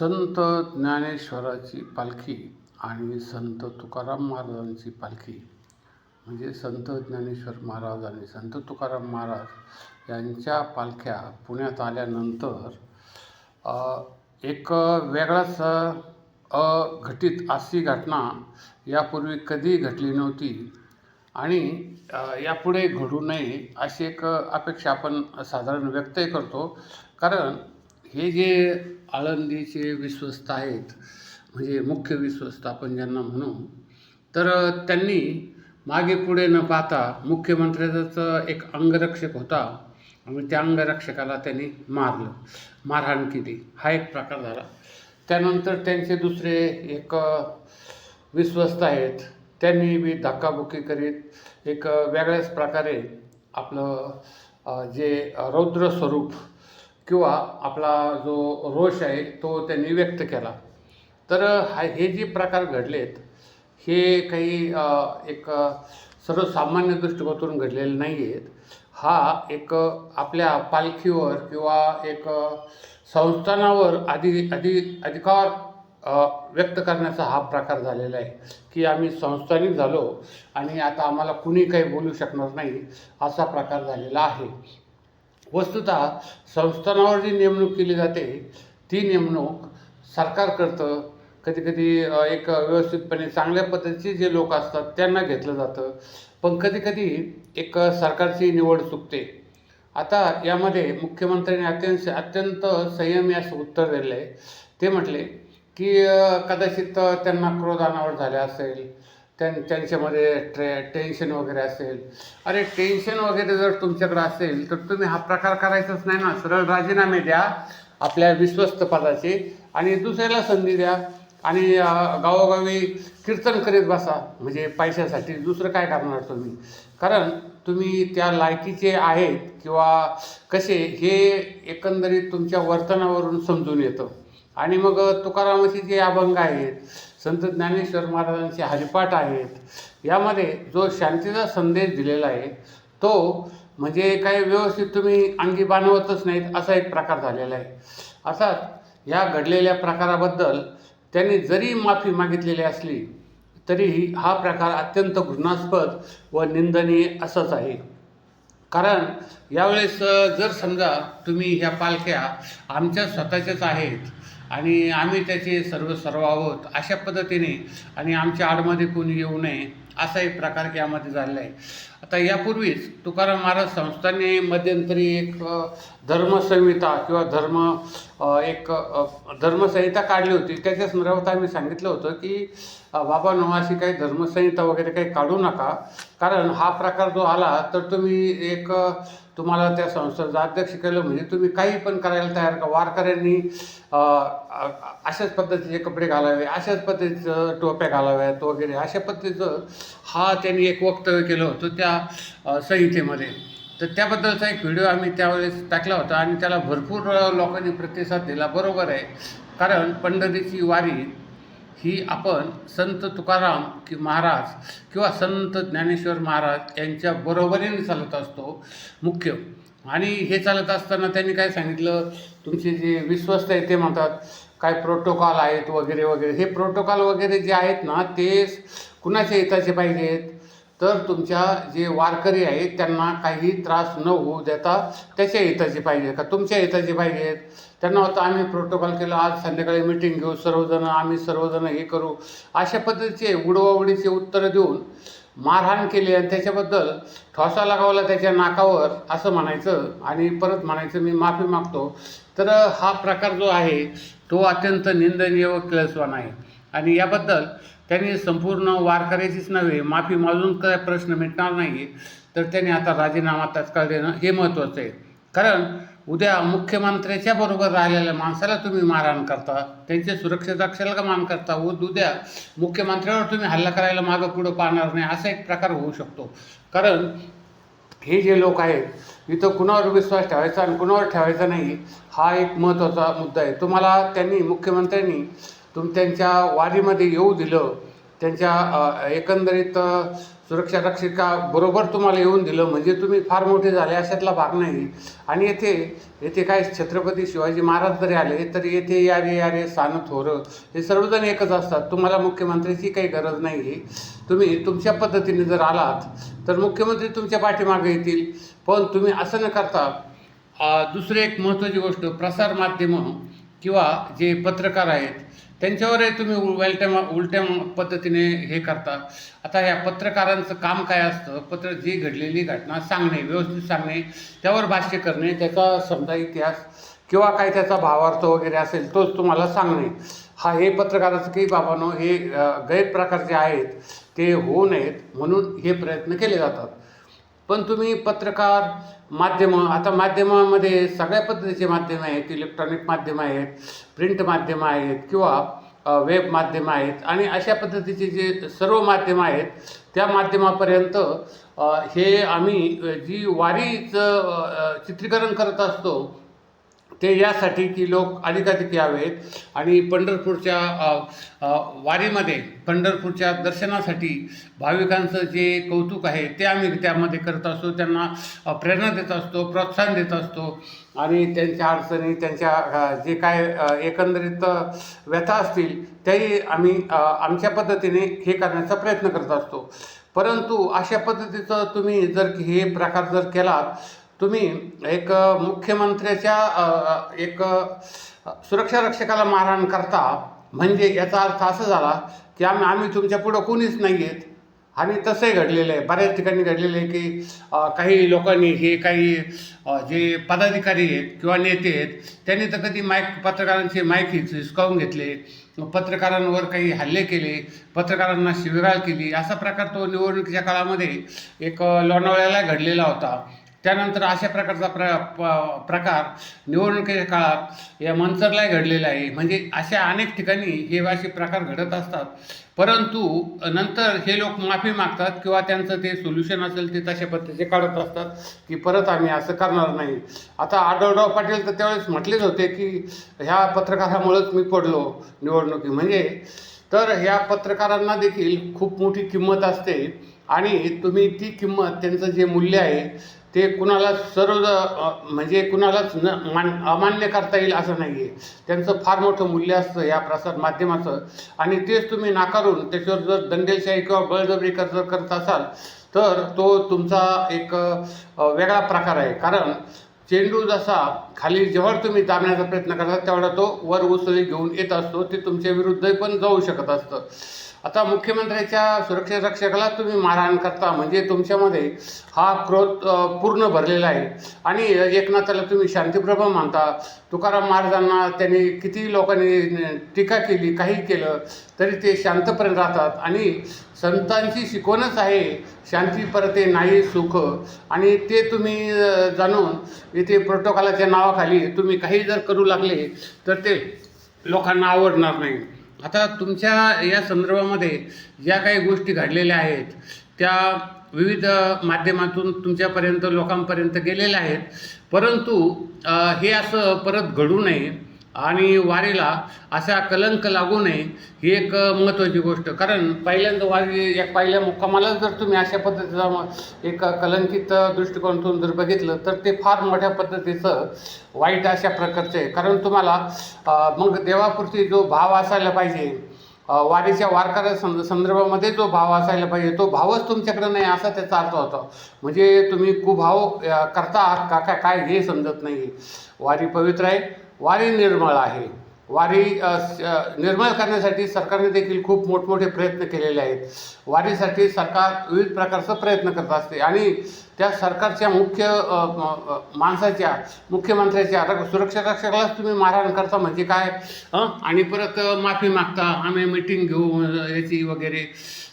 संत ज्ञानेश्वराची पालखी आणि संत तुकाराम महाराजांची पालखी. म्हणजे संत ज्ञानेश्वर महाराज आणि संत तुकाराम महाराज यांच्या पालख्या पुण्यात आल्यानंतर एक वेगळाच अघटित अशी घटना यापूर्वी कधी घडली नव्हती. आणि यापुढे घडू नये अशी एक अपेक्षा आपण साधारण व्यक्तही करतो. कारण हे जे आळंदीचे विश्वस्त आहेत म्हणजे मुख्य विश्वस्त आपण ज्यांना म्हणू तर त्यांनी मागे पुढे न पाहता मुख्यमंत्र्याचाच एक अंगरक्षक होता आणि त्या अंगरक्षकाला त्यांनी मारलं मारहाण केली. हा एक प्रकार झाला. त्यानंतर त्यांचे दुसरे एक विश्वस्त आहेत त्यांनी बी धक्काबुक्की करीत एक वेगळ्याच प्रकारे आपलं जे रौद्र स्वरूप किंवा आपला जो रोष आहे तो त्यांनी व्यक्त केला. तर हा हे जे प्रकार घडलेत हे काही एक सर्वसामान्य दृष्टिकोनातून घडलेले नाही आहेत हा एक आपल्या पालखीवर किंवा एक संस्थानावर आधी आधी अधिकार व्यक्त करण्याचा हा प्रकार झालेला आहे की आम्ही संस्थानिक झालो आणि आता आम्हाला कुणी काही बोलू शकणार नाही असा प्रकार झालेला आहे. वस्तुतः संस्थानावर जी नेमणूक केली जाते ती नेमणूक सरकार करतं. कधी कधी एक व्यवस्थितपणे चांगल्या पद्धतीचे जे लोक असतात त्यांना घेतलं जातं. पण कधी कधी एक सरकारची निवड चुकते. आता यामध्ये मुख्यमंत्र्यांनी अत्यंत अत्यंत संयमी असं उत्तर दिलं आहे ते म्हटले की कदाचित त्यांना क्रोध अनावर झाले असेल. त्यां त्यांच्यामध्ये ट्रे टेन्शन वगैरे असेल. अरे टेन्शन वगैरे जर तुमच्याकडे असेल तर तुम्ही हा प्रकार करायचाच नाही ना. सरळ राजीनामे द्या आपल्या विश्वस्त पदाचे. आणि दुसऱ्याला संधी द्या. आणि गावोगावी कीर्तन करीत बसा. म्हणजे पैशासाठी. दुसरं काय करणार तुम्ही? कारण तुम्ही त्या लायकीचे आहेत किंवा कसे हे एकंदरीत तुमच्या वर्तनावरून समजून येतं. आणि मग तुकारामाचे जे अभंग आहेत संत ज्ञानेश्वर महाराजांचे हरिपाठ आहेत यामध्ये जो शांतीचा संदेश दिलेला आहे तो म्हणजे काही व्यवस्थित तुम्ही अंगी बांधवतच नाहीत असा एक प्रकार झालेला आहे. अर्थात या घडलेल्या प्रकाराबद्दल त्यांनी जरी माफी मागितलेली असली तरीही हा प्रकार अत्यंत घृणास्पद व निंदनीय असंच आहे. कारण यावेळेस जर समजा तुम्ही ह्या पालख्या आमच्या स्वतःच्याच आहेत आणि आम्ही त्याचे सर्व सर्व आहोत अशा पद्धतीने आणि आमच्या आडमध्ये कोणी येऊ नये असा एक प्रकार यामध्ये झालेला आहे. आता यापूर्वीच तुकाराम महाराज संस्थांनी मध्यंतरी एक धर्मसंहिता किंवा धर्म एक धर्मसंहिता काढली होती. त्याच्या संदर्भात आम्ही सांगितलं होतं की बाबा नवाशी काही धर्मसंहिता वगैरे काही काढू नका. कारण हा प्रकार जो आला तर तुम्ही एक तुम्हाला त्या संस्थेचं अध्यक्ष केलं म्हणजे तुम्ही काही पण करायला तयार का वारकऱ्यांनी अशाच पद्धतीचे कपडे घालावे अशाच पद्धतीचं टोप्या घालाव्यात वगैरे. अशा पद्धतीचं हा त्यांनी एक वक्तव्य केलं होतं. त्या अ, संहितेमध्ये. तर त्याबद्दलचा एक व्हिडिओ आम्ही त्यावेळेस टाकला होता आणि त्याला भरपूर लोकांनी प्रतिसाद दिला. बरोबर आहे. कारण पंढरीची वारी ही आपण संत तुकाराम कि महाराज किंवा संत ज्ञानेश्वर महाराज यांच्या बरोबरीने चालत असतो. मुख्य. आणि हे चालत असताना त्यांनी काय सांगितलं? तुमचे जे विश्वस्त आहे ते म्हणतात काय प्रोटोकॉल आहेत वगैरे वगैरे. हे प्रोटोकॉल वगैरे जे आहेत ना ते कुणाच्या हिताचे पाहिजेत? तर तुमच्या जे वारकरी आहेत त्यांना काही त्रास न होऊ देता त्याच्या हिताचे पाहिजे. का तुमच्या हिताचे पाहिजेत त्यांना होतं आम्ही प्रोटोकॉल केलं आज संध्याकाळी मिटिंग घेऊ सर्वजण आम्ही सर्वजण हे करू. अशा पद्धतीचे उडवाउडीचे उत्तरं देऊन मारहाण केली आणि त्याच्याबद्दल ठोसा लगावला त्याच्या नाकावर असं म्हणायचं. आणि परत म्हणायचं मी माफी मागतो. तर हा प्रकार जो आहे तो अत्यंत निंदनीय व किळसवान आहे. आणि याबद्दल त्यांनी संपूर्ण वारकऱ्याचीच नव्हे माफी मागून काय प्रश्न मिटणार नाही तर त्यांनी आता राजीनामा तत्काळ देणं हे महत्त्वाचं आहे. कारण उद्या मुख्यमंत्र्याच्या बरोबर राहिलेल्या माणसाला तुम्ही मारहाण करता त्यांच्या सुरक्षेचा रक्षेला का मान करता व उद्या मुख्यमंत्र्यावर तुम्ही हल्ला करायला मागं पुढं पाहणार नाही असा एक प्रकार होऊ शकतो. कारण हे जे लोक आहेत इथं कुणावर विश्वास ठेवायचा आणि कुणावर ठेवायचा नाही हा एक महत्त्वाचा मुद्दा आहे. तुम्हाला त्यांनी मुख्यमंत्र्यांनी तुम त्यांच्या वारीमध्ये येऊ दिलं त्यांच्या एकंदरीत सुरक्षा रक्षिका बरोबर तुम्हाला येऊन दिलं म्हणजे तुम्ही फार मोठे झाले अशातला भाग नाही. आणि येथे येथे काय छत्रपती शिवाजी महाराज जरी आले तरी येथे यारे यारे सान थोरं हे सर्वजण एकच असतात. तुम्हाला मुख्यमंत्र्याची काही गरज नाही आहे तुम्ही तुमच्या पद्धतीने जर आलात तर मुख्यमंत्री तुमच्या पाठीमागे येतील. पण तुम्ही असं न करता दुसरी एक महत्त्वाची गोष्ट प्रसारमाध्यमं किंवा जे पत्रकार आहेत त्यांच्यावरही तुम्ही उलट्या उलट्या पद्धतीने हे करता. आता ह्या पत्रकारांचं काम काय असतं? पत्र जी घडलेली घटना सांगणे व्यवस्थित सांगणे त्यावर भाष्य करणे त्याचा समजा इतिहास किंवा काय त्याचा भावार्थ वगैरे असेल तोच तुम्हाला सांगणे. हा हे पत्रकाराचं काही बाबांनो हे गैरप्रकार जे आहेत ते होऊ नयेत म्हणून हे प्रयत्न केले जातात. पण तुम्ही पत्रकार माध्यमं आता माध्यमामध्ये सगळ्या पद्धतीचे माध्यमं आहेत इलेक्ट्रॉनिक माध्यमं आहेत प्रिंट माध्यमं आहेत किंवा वेब माध्यमं आहेत आणि अशा पद्धतीचे जे सर्व माध्यमं आहेत त्या माध्यमापर्यंत हे आम्ही जी वारीचं चित्रीकरण करत असतो ते यासाठी की लोक अधिकाधिक यावेत. आणि पंढरपूरच्या वारीमध्ये पंढरपूरच्या दर्शनासाठी भाविकांचं जे कौतुक आहे ते आम्ही त्यामध्ये करत असतो. त्यांना प्रेरणा देत असतो प्रोत्साहन देत असतो. आणि त्यांच्या अडचणी त्यांच्या जे काय एकंदरीत व्यथा असतील त्याही आम्ही आमच्या पद्धतीने हे करण्याचा प्रयत्न करत असतो. परंतु अशा पद्धतीचं तुम्ही जर हे प्रकार जर केलात तुम्ही एक मुख्यमंत्र्याच्या एक सुरक्षा रक्षकाला मारहाण करता म्हणजे याचा अर्थ असा झाला की आम्ही आम्ही तुमच्या पुढं कोणीच नाही आहेत आणि तसंही घडलेलं आहे. बऱ्याच ठिकाणी घडलेलं आहे की काही लोकांनी हे काही जे पदाधिकारी आहेत किंवा नेते आहेत त्यांनी तर कधी माईक पत्रकारांचे माईक हिसकावून घेतले. पत्रकारांवर काही हल्ले केले. पत्रकारांना शिवीगाळ केली. असा प्रकार तो निवडणुकीच्या काळामध्ये एक लोणावळ्याला घडलेला होता. त्यानंतर अशा प्रकारचा प्र प- प्रकार निवडणुकीच्या काळात या मंचरलाही घडलेला आहे. म्हणजे अशा अनेक ठिकाणी हे असे प्रकार घडत असतात. परंतु नंतर हे लोक माफी मागतात किंवा त्यांचं ते सोल्युशन असेल ते तशा पद्धतीचे काढत असतात की परत आम्ही असं करणार नाही. आता आढळराव पाटील तर त्यावेळेस म्हटलेच होते की ह्या पत्रकारामुळेच मी पडलो निवडणुकी म्हणजे तर ह्या पत्रकारांना देखील खूप मोठी किंमत असते. आणि तुम्ही ती किंमत त्यांचं जे मूल्य आहे ते कुणाला सर्व म्हणजे कुणालाच न मान अमान्य करता येईल असं नाही आहे त्यांचं फार मोठं मूल्य असतं या प्रसार माध्यमाचं. आणि तेच तुम्ही नाकारून त्याच्यावर जर दंडेलशाही किंवा बळजबरी कर जर करत असाल तर तो तुमचा एक वेगळा प्रकार आहे. कारण चेंडू जसा खाली जेव्हा तुम्ही दाबण्याचा प्रयत्न करता तेवढा तो वर उसळी घेऊन येत असतो ते तुमच्या विरुद्ध पण जाऊ शकत असतं. आता मुख्यमंत्र्याच्या सुरक्षा रक्षकाला तुम्ही मारहाण करता म्हणजे तुमच्यामध्ये हा क्रोध पूर्ण भरलेला आहे. आणि एकनाथाला तुम्ही शांतीप्रभा मानता. तुकाराम महाराजांना त्यांनी किती लोकांनी टीका केली काही केलं तरी ते शांतपर्यंत राहतात. आणि संतांची शिकवणच आहे शांती परते नाही सुख. आणि ते तुम्ही जाणून इथे प्रोटोकॉलाच्या नावाखाली तुम्ही काही जर करू लागले तर ते लोकांना आवडणार नाही. आता तुमच्या या संदर्भामध्ये ज्या काही गोष्टी घडलेल्या आहेत त्या विविध माध्यमातून तुमच्यापर्यंत लोकांपर्यंत गेलेल्या आहेत. परंतु हे असं परत घडू नये. आणि वारीला असा कलंक लागू नये ही एक महत्त्वाची गोष्ट. कारण पहिल्यांदा वारी एक पहिल्या मुक्कामाला जर तुम्ही अशा पद्धतीचा एक कलंकित दृष्टिकोनातून जर बघितलं तर ते फार मोठ्या पद्धतीचं वाईट अशा प्रकारचं आहे. कारण तुम्हाला मग देवापुरती जो भाव असायला पाहिजे वारीच्या वारकऱ्या संद संदर्भामध्ये जो भाव असायला पाहिजे तो भावच तुमच्याकडे नाही असा त्याचा अर्थ होता. म्हणजे तुम्ही कुभाव करता आहात का? काय काय हे समजत नाही वारी पवित्र आहे वारी निर्मळ आहे. वारी निर्माण निर्मळ करण्यासाठी सरकारने देखील खूप मोठमोठे प्रयत्न केलेले आहेत. वारीसाठी सरकार विविध प्रकारचा प्रयत्न करत असते आणि त्या सरकारच्या मुख्य माणसाच्या मुख्यमंत्र्याच्या रक- सुरक्षा रक्षकालाच तुम्ही मारहाण करता म्हणजे काय? आणि परत माफी मागता आम्ही मिटिंग घेऊ याची वगैरे.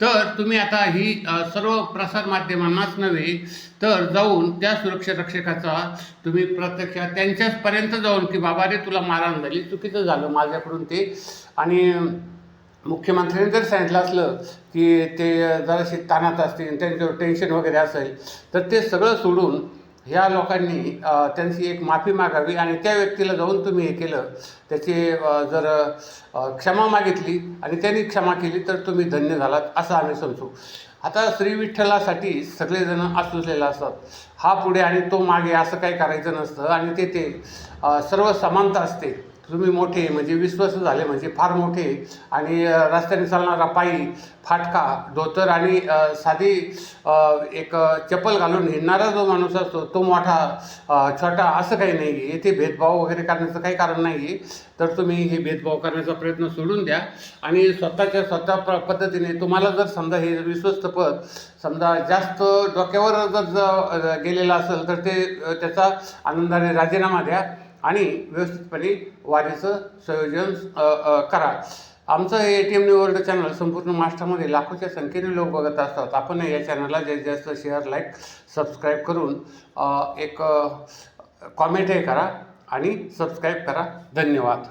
तर तुम्ही आता ही सर्व प्रसार माध्यमांनाच नव्हे तर जाऊन त्या सुरक्षा रक्षकाचा तुम्ही प्रत्यक्षात त्यांच्याचपर्यंत जाऊन की बाबा रे तुला मारहाण झाली चुकीचं झालं माझ्याकडून ते. आणि मुख्यमंत्र्यांनी जर सांगितलं असलं की ते जराशी ताणात असतील त्यांच्यावर टेन्शन वगैरे असेल तर ते सगळं सोडून ह्या लोकांनी त्यांची एक माफी मागावी आणि त्या व्यक्तीला जाऊन तुम्ही हे केलं. त्याची जर क्षमा मागितली आणि त्यांनी क्षमा केली तर तुम्ही धन्य झालात असं आम्ही समजू. आता श्री विठ्ठलासाठी सगळेजण असलेले असतात. हा पुढे आणि तो मागे असं काही करायचं नसतं आणि ते ते सर्व समानता असते. तुम्ही मोठे म्हणजे विश्वास झाले म्हणजे फार मोठे. आणि रस्त्याने चालणारा पायी फाटका धोतर आणि साधी एक चप्पल घालून हिंडणारा जो माणूस असतो तो मोठा छोटा असं काही नाही. आहे येथे भेदभाव वगैरे करण्याचं काही कारण नाही. आहे तर तुम्ही हे भेदभाव करण्याचा प्रयत्न सोडून द्या. आणि स्वतःच्या स्वतः प पद्धतीने तुम्हाला जर समजा हे विश्वस्त पद समजा जास्त डोक्यावर जर गेलेलं असेल तर ते त्याचा आनंदाने राजीनामा द्या. आणि व्यवस्थितपणे वारीचं संयोजन करा. आमचं हे ए टी एम निवर्ड वर्ल्ड चॅनल संपूर्ण महाराष्ट्रामध्ये लाखोच्या संख्येने लोक बघत असतात. आपण या चॅनलला जास्तीत जास्त शेअर लाईक सबस्क्राईब करून एक कॉमेंटही करा आणि सबस्क्राईब करा. धन्यवाद.